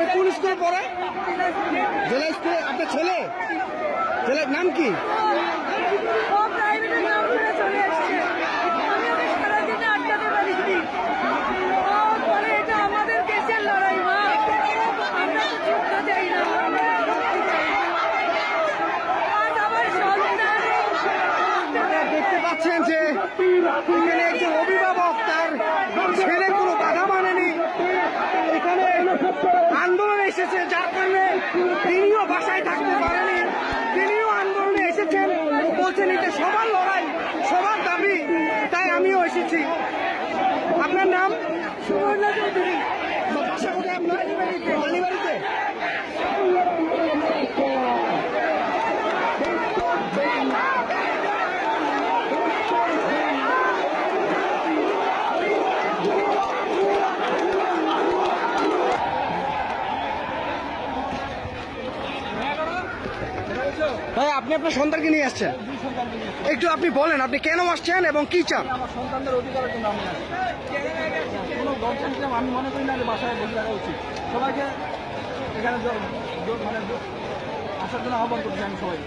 পড়ে? জেলা স্কুলে আপনার ছেলে? ছেলের নাম কি? দেখতে পাচ্ছেন যে এখানে একজন অভিভাবক তার ছেলে কোনো বাধা মানেনি এখানে আন্দোলন এসেছে যার কারণে তিনিও বাসায় থাকতে পারেনি। তিনিও আন্দোলনে এসেছেন বলছেন এটা সবার লড়াই, সবার দাবি, তাই আমিও এসেছি। আপনার নাম? সুবর্ণা চৌধুরী বাসা কোথায় আপনার আলিবাড়িতে ভাই আপনি আপনার সন্তানকে নিয়ে আসছেন? একটু আপনি বলেন আপনি কেন আসছেন এবং কি চান? আমার সন্তানদের অধিকারের জন্য আমি আসছি। কোনো গল্প আমি মনে করি না যে বাসায় বসে থাকা উচিত। সবাইকে এখানে মানে আসার জন্য আহ্বান করছি আমি সবাই